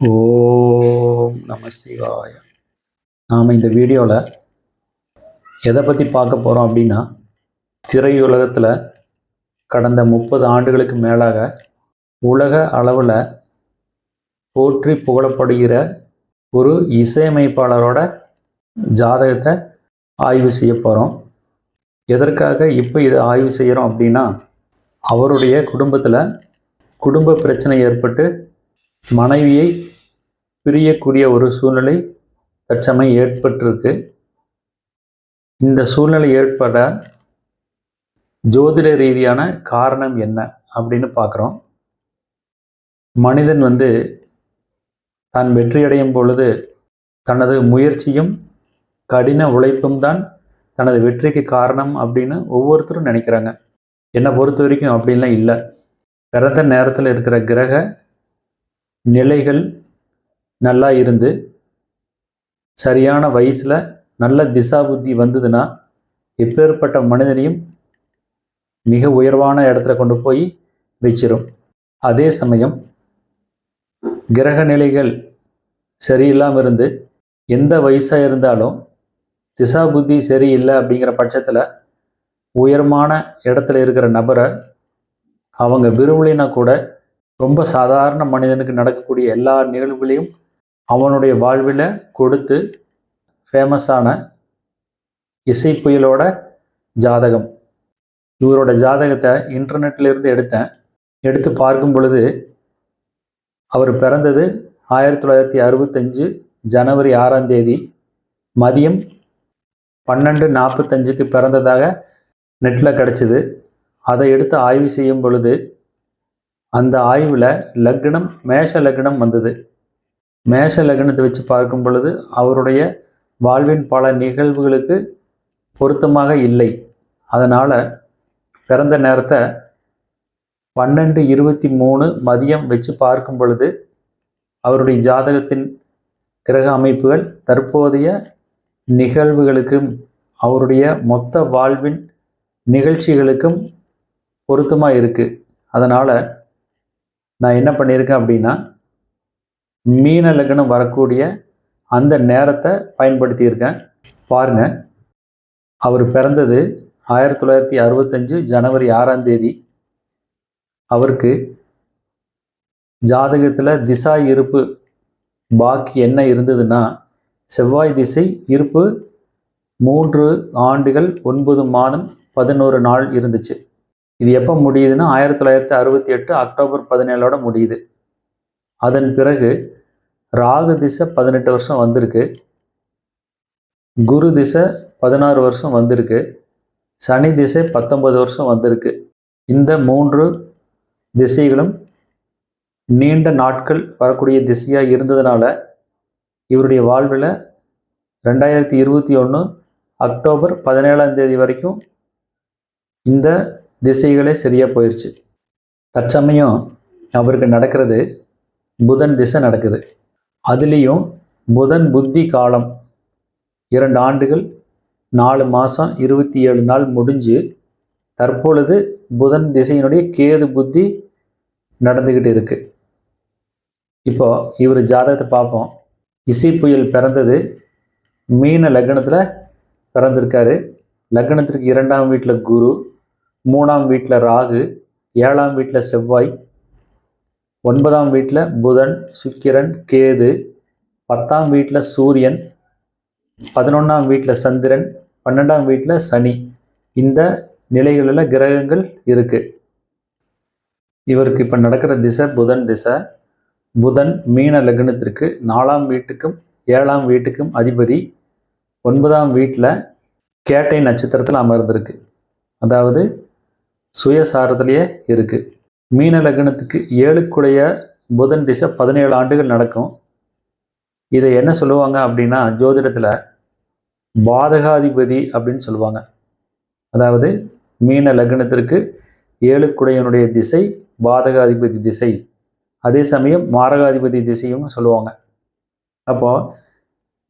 ஓம் நம சிவாய. நாம் இந்த வீடியோவில் எதை பற்றி பார்க்க போகிறோம் அப்படின்னா திரையுலகத்தில் கடந்த முப்பது ஆண்டுகளுக்கு மேலாக உலக அளவில் போற்றி புகழப்படுகிற ஒரு இசையமைப்பாளரோட ஜாதகத்தை ஆய்வு செய்ய போகிறோம் எதற்காக இப்போ இதை ஆய்வு செய்கிறோம் அப்படின்னா அவருடைய குடும்பத்தில் குடும்ப பிரச்சனை ஏற்பட்டு மனைவியை பிரியக்கூடிய ஒரு சூழ்நிலை தற்சமயம் ஏற்பட்டிருக்கு. இந்த சூழ்நிலை ஏற்பட ஜோதிட ரீதியான காரணம் என்ன அப்படின்னு பார்க்குறோம். மனிதன் வந்து தான் வெற்றியடையும் பொழுது தனது முயற்சியும் கடின உழைப்பும் தான் தனது வெற்றிக்கு காரணம் அப்படின்னு ஒவ்வொருத்தரும் நினைக்கிறாங்க. என்னை பொறுத்த வரைக்கும் அப்படின்லாம் இல்லை. பிறந்த நேரத்தில் இருக்கிற கிரக நிலைகள் நல்லா இருந்து சரியான வயசில் நல்ல திசா புத்தி வந்ததுன்னா எப்பேற்பட்ட மனிதனையும் மிக உயர்வான இடத்துல கொண்டு போய் வச்சிடும் அதே சமயம் கிரக நிலைகள் சரியில்லாமல் இருந்து எந்த வயசாக இருந்தாலும் திசா புத்தி சரியில்லை அப்படிங்கிற பட்சத்தில் உயரமான இடத்துல இருக்கிற நபரை அவங்க விரும்பலைன்னா கூட ரொம்ப சாதாரண மனிதனுக்கு நடக்கக்கூடிய எல்லா நிகழ்வுகளையும் அவனுடைய வாழ்வில் கொடுத்து ஃபேமஸான இசை புயலோட ஜாதகம். இவரோட ஜாதகத்தை இன்டர்நெட்டிலிருந்து எடுத்தேன். எடுத்து பார்க்கும் பொழுது அவர் பிறந்தது ஆயிரத்தி தொள்ளாயிரத்தி அறுபத்தஞ்சு ஜனவரி ஆறாம் தேதி. மதியம் பன்னெண்டு நாற்பத்தஞ்சுக்கு பிறந்ததாக நெட்டில் கிடச்சிது. அதை எடுத்து ஆய்வு செய்யும் பொழுது அந்த ஆய்வில் லக்னம் மேஷ லக்னம் வந்தது. மேஷ லக்னத்தை வச்சு பார்க்கும் பொழுது அவருடைய வாழ்வின் பல நிகழ்வுகளுக்கு பொருத்தமாக இல்லை. அதனால் பிறந்த நேரத்தை பன்னெண்டு இருபத்தி மூணு மதியம் வச்சு பார்க்கும் பொழுது அவருடைய ஜாதகத்தின் கிரக அமைப்புகள் தற்போதைய நிகழ்வுகளுக்கும் அவருடைய மொத்த வாழ்வின் நிகழ்ச்சிகளுக்கும் பொருத்தமாக இருக்குது அதனால் நான் என்ன பண்ணியிருக்கேன் அப்படின்னா மீன லக்னம் வரக்கூடிய அந்த நேரத்தை பயன்படுத்தியிருக்கேன். பாருங்கள் அவர் பிறந்தது ஆயிரத்தி தொள்ளாயிரத்தி அறுபத்தஞ்சு ஜனவரி ஆறாம் தேதி. அவருக்கு ஜாதகத்தில் திசா இருப்பு பாக்கி என்ன இருந்ததுன்னா செவ்வாய் திசை இருப்பு மூன்று ஆண்டுகள் ஒன்பது மாதம் பதினோரு நாள் இருந்துச்சு. இது எப்போ முடியுதுன்னா ஆயிரத்தி தொள்ளாயிரத்தி அறுபத்தி எட்டு அக்டோபர் பதினேழோட முடியுது. அதன் பிறகு ராகு திசை பதினெட்டு வருஷம் வந்திருக்கு. குரு திசை பதினாறு வருஷம் வந்திருக்கு. சனி திசை பத்தொன்பது வருஷம் வந்திருக்கு. இந்த மூன்று திசைகளும் நீண்ட நாட்கள் வரக்கூடிய திசையாக இருந்ததுனால இவருடைய வாழ்வில் ரெண்டாயிரத்தி இருபத்தி ஒன்று அக்டோபர் பதினேழாம் தேதி வரைக்கும் இந்த திசைகளே சரியாக போயிடுச்சு தற்சமயம் அவருக்கு நடக்கிறது புதன் திசை நடக்குது. அதுலேயும் புதன் புத்தி காலம் இரண்டு ஆண்டுகள் நாலு மாதம் இருபத்தி ஏழு நாள் முடிஞ்சு தற்பொழுது புதன் திசையினுடைய கேது புத்தி நடந்துக்கிட்டு இருக்குது இப்போ இவர் ஜாதகத்தை பார்ப்போம். இசை புயல் பிறந்தது மீன லக்னத்தில் பிறந்திருக்காரு. லக்னத்திற்கு இரண்டாம் வீட்டில் குரு. மூணாம் வீட்டில் ராகு ஏழாம் வீட்டில் செவ்வாய் ஒன்பதாம் வீட்டில் புதன் சுக்கிரன் கேது பத்தாம் வீட்டில் சூரியன் பதினொன்றாம் வீட்டில் சந்திரன் பன்னெண்டாம் வீட்டில் சனி. இந்த நிலைகளில் கிரகங்கள் இருக்குது இவருக்கு இப்போ நடக்கிற திசை புதன் திசை. புதன் மீன லக்னத்திற்கு நாலாம் வீட்டுக்கும் ஏழாம் வீட்டுக்கும் அதிபதி. ஒன்பதாம் வீட்டில் கேட்டை நட்சத்திரத்தில் அமர்ந்திருக்கு. அதாவது சுயசாரத்திலேயே இருக்குது மீன லக்னத்துக்கு ஏழுக்குடைய புதன் திசை பதினேழு ஆண்டுகள் நடக்கும். இதை என்ன சொல்லுவாங்க அப்படின்னா ஜோதிடத்தில் பாதகாதிபதி அப்படின்னு சொல்லுவாங்க. அதாவது மீன லக்னத்திற்கு ஏழுக்குடையனுடைய திசை பாதகாதிபதி திசை. அதே சமயம் மாரகாதிபதி திசையும் சொல்லுவாங்க. அப்போ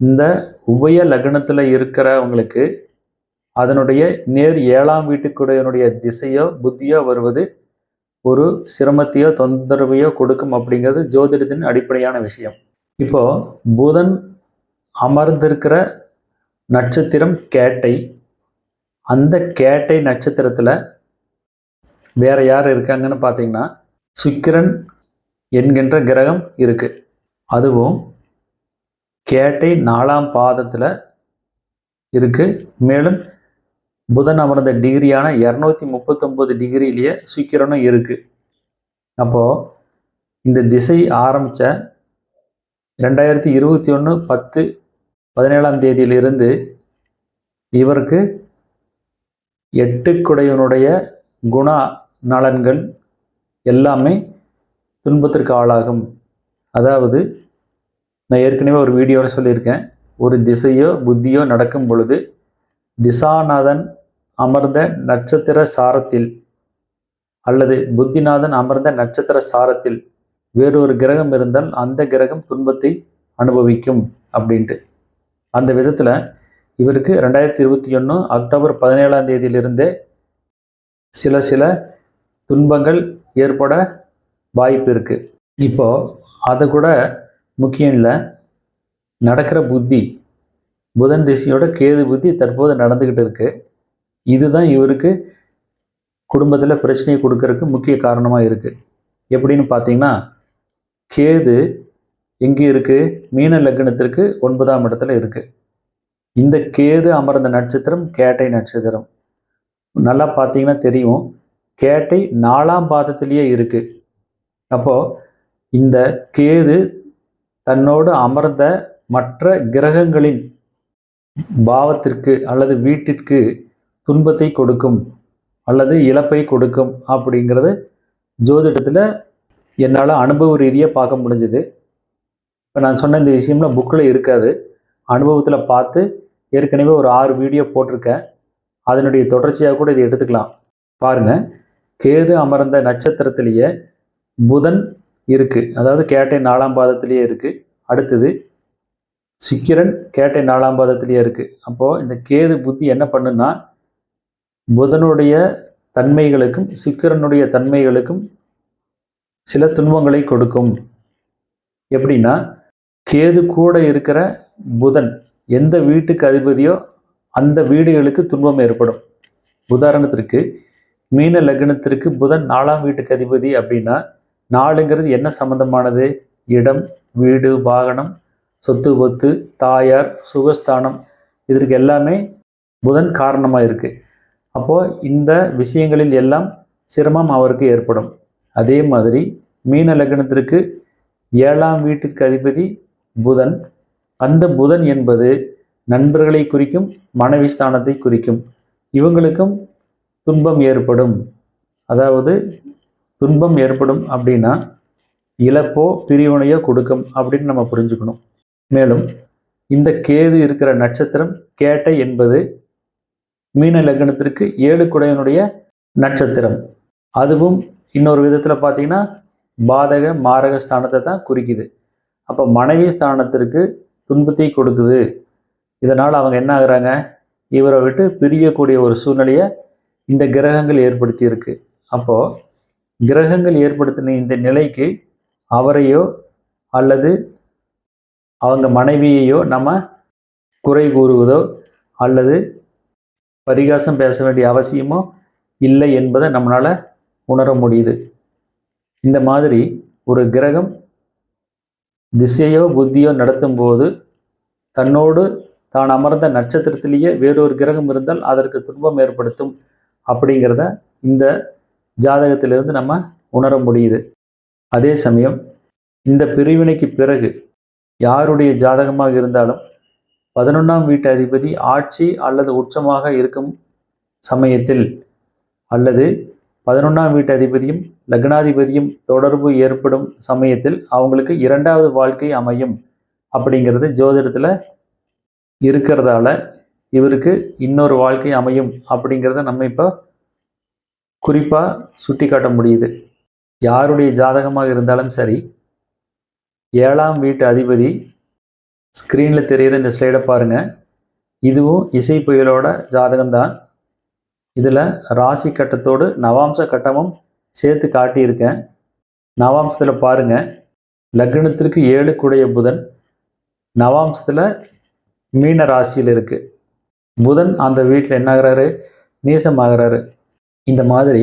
இந்த உபய லக்னத்தில் இருக்கிறவங்களுக்கு அதனுடைய நேர் ஏழாம் வீட்டுக்குடையனுடைய திசையோ புத்தியோ வருவது ஒரு சிரமத்தையோ தொந்தரவையோ கொடுக்கும் அப்படிங்கிறது ஜோதிடத்தின் அடிப்படையான விஷயம். இப்போ புதன் அமர்ந்திருக்கிற நட்சத்திரம் கேட்டை. அந்த கேட்டை நட்சத்திரத்தில் வேற யார் இருக்காங்கன்னு பார்த்தீங்கன்னா சுக்கிரன் என்கின்ற கிரகம் இருக்கு. அதுவும் கேட்டை நாலாம் பாதத்தில் இருக்கு. மேலும் புதன் அமர்ந்த டிகிரியான இரநூத்தி முப்பத்தொம்போது டிகிரியிலேயே சுக்கிரனும் இருக்குது அப்போது இந்த திசை ஆரம்பித்த ரெண்டாயிரத்தி இருபத்தி ஒன்று பத்து பதினேழாம் தேதியிலிருந்து இவருக்கு எட்டுக்குடையவனுடைய குண நலன்கள் எல்லாமே துன்பத்திற்கு ஆளாகும். அதாவது நான் ஏற்கனவே ஒரு வீடியோவில் சொல்லியிருக்கேன். ஒரு திசையோ புத்தியோ நடக்கும் பொழுது திசாநாதன் அமர்ந்த நட்சத்திர சாரத்தில் அல்லது புத்திநாதன் அமர்ந்த நட்சத்திர சாரத்தில் வேறொரு கிரகம் இருந்தால் அந்த கிரகம் துன்பத்தை அனுபவிக்கும் அப்படின்ட்டு. அந்த விதத்தில் இவருக்கு ரெண்டாயிரத்தி இருபத்தி ஒன்று அக்டோபர் பதினேழாம் தேதியிலிருந்தே சில சில துன்பங்கள் ஏற்பட வாய்ப்பு இருக்குது இப்போது அதை கூட முக்கியம் இல்லை நடக்கிற புத்தி புதன் திசையோட கேது புத்தி தற்போது நடந்துக்கிட்டு இருக்கு. இதுதான் இவருக்கு குடும்பத்தில் பிரச்சனையை கொடுக்கறதுக்கு முக்கிய காரணமாக இருக்குது எப்படின்னு பார்த்தீங்கன்னா கேது எங்கே இருக்குது மீன லக்னத்திற்கு ஒன்பதாம் இடத்துல இருக்குது இந்த கேது அமர்ந்த நட்சத்திரம் கேட்டை நட்சத்திரம். நல்லா பார்த்தீங்கன்னா தெரியும். கேட்டை நாலாம் பாதத்திலேயே இருக்குது அப்போது இந்த கேது தன்னோடு அமர்ந்த மற்ற கிரகங்களின் பாவத்திற்கு அல்லது வீட்டிற்கு துன்பத்தை கொடுக்கும் அல்லது இழப்பை கொடுக்கும் அப்படிங்கிறது ஜோதிடத்தில் என்னால் அனுபவ ரீதியாக பார்க்க முடிஞ்சுது. இப்போ நான் சொன்ன இந்த விஷயம்லாம் புக்கில் இருக்காது. அனுபவத்தில் பார்த்து ஏற்கனவே ஒரு ஆறு வீடியோ போட்டிருக்கேன். அதனுடைய தொடர்ச்சியாக கூட இதை எடுத்துக்கலாம். பாருங்கள் கேது அமர்ந்த நட்சத்திரத்திலேயே புதன் இருக்குது அதாவது கேட்டை நாலாம் பாதத்திலேயே இருக்குது அடுத்தது சிக்கிரன் கேட்டை நாலாம் பாதத்திலேயே இருக்குது அப்போது இந்த கேது புத்தி என்ன பண்ணுன்னா புதனுடைய தன்மைகளுக்கும் சிக்கிரனுடைய தன்மைகளுக்கும் சில துன்பங்களை கொடுக்கும். எப்படின்னா கேது கூட இருக்கிற புதன் எந்த வீட்டுக்கு அதிபதியோ அந்த வீடுகளுக்கு துன்பம் ஏற்படும். உதாரணத்திற்கு மீன லக்னத்திற்கு புதன் நாலாம் வீட்டுக்கு அதிபதி அப்படின்னா நாளுங்கிறது என்ன சம்பந்தமானது? இடம் வீடு வாகனம் சொத்து பொத்து தாயார் சுகஸ்தானம் இதற்கு எல்லாமே புதன் காரணமாக இருக்குது அப்போது இந்த விஷயங்களில் எல்லாம் சிரமம் அவருக்கு ஏற்படும். அதே மாதிரி மீன லக்னத்திற்கு ஏழாம் வீட்டிற்கு அதிபதி புதன். அந்த புதன் என்பது நண்பர்களை குறிக்கும் மனைவி ஸ்தானத்தை குறிக்கும். இவங்களுக்கும் துன்பம் ஏற்படும். அதாவது துன்பம் ஏற்படும் அப்படின்னா இழப்போ பிரிவினையோ கொடுக்கும் அப்படின்னு நம்ம புரிஞ்சுக்கணும். மேலும் இந்த கேது இருக்கிற நட்சத்திரம் கேட்டை என்பது மீன லக்னத்திற்கு ஏழு குடையனுடைய நட்சத்திரம். அதுவும் இன்னொரு விதத்தில் பார்த்தீங்கன்னா பாதக மாரக ஸ்தானத்தை தான் குறிக்குது. அப்போ மனைவி ஸ்தானத்திற்கு துன்பத்தை கொடுக்குது. இதனால் அவங்க என்ன ஆகுறாங்க? இவரை விட்டு பிரியக்கூடிய ஒரு சூழ்நிலையை இந்த கிரகங்கள் ஏற்படுத்தியிருக்கு. அப்போது கிரகங்கள் ஏற்படுத்தின இந்த நிலைக்கு அவரையோ அல்லது அவங்க மனைவியையோ நம்ம குறை கூறுவதோ அல்லது பரிகாசம் பேச வேண்டிய அவசியமோ இல்லை என்பதை நம்மளால் உணர முடியுது. இந்த மாதிரி ஒரு கிரகம் திசையோ புத்தியோ நடத்தும் போது தன்னோடு தான் அமர்ந்த நட்சத்திரத்திலேயே வேறொரு கிரகம் இருந்தால் அதற்கு துன்பம் ஏற்படுத்தும் அப்படிங்கிறத இந்த ஜாதகத்திலிருந்து நம்ம உணர முடியுது. அதே சமயம் இந்த பிரிவினைக்கு பிறகு யாருடைய ஜாதகமாக இருந்தாலும் பதினொன்றாம் வீட்டு அதிபதி ஆட்சி அல்லது உச்சமாக இருக்கும் சமயத்தில் அல்லது பதினொன்றாம் வீட்டு அதிபதியும் லக்னாதிபதியும் தொடர்பு ஏற்படும் சமயத்தில் அவங்களுக்கு இரண்டாவது வாழ்க்கை அமையும் அப்படிங்கிறது ஜோதிடத்தில் இருக்கிறதால இவருக்கு இன்னொரு வாழ்க்கை அமையும் அப்படிங்கிறத நம்ம இப்போ குறிப்பாக சுட்டி காட்ட முடியுது. யாருடைய ஜாதகமாக இருந்தாலும் சரி ஏழாம் வீட்டு அதிபதி ஸ்க்ரீனில் தெரிகிற இந்த ஸ்லைடை பாருங்கள் இதுவும் இசை புயலோட ஜாதகம்தான். இதில் ராசி கட்டத்தோடு நவாம்ச கட்டமும் சேர்த்து காட்டியிருக்கேன். நவாம்சத்தில் பாருங்கள் லக்னத்திற்கு ஏழு குடைய புதன். நவாம்சத்தில் மீன ராசியில் இருக்குது புதன் அந்த வீட்டில் என்ன ஆகுறாரு நீசமாகிறாரு. இந்த மாதிரி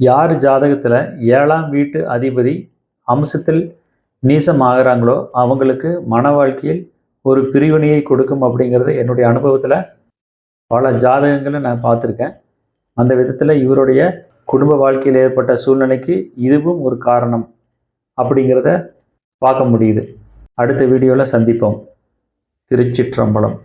யார் ஜாதகத்தில் ஏழாம் வீட்டு அதிபதி அம்சத்தில் நீசமாகறாங்களோ அவங்களுக்கு மன வாழ்க்கையில் ஒரு பிரிவினையை கொடுக்கும் அப்படிங்கிறது என்னுடைய அனுபவத்தில் பல ஜாதகங்களை நான் பார்த்துருக்கேன். அந்த விதத்தில் இவருடைய குடும்ப வாழ்க்கையில் ஏற்பட்ட சூழ்நிலைக்கு இதுவும் ஒரு காரணம் அப்படிங்கிறத பார்க்க முடியுது. அடுத்த வீடியோவில் சந்திப்போம். திருச்சிற்றம்பலம்.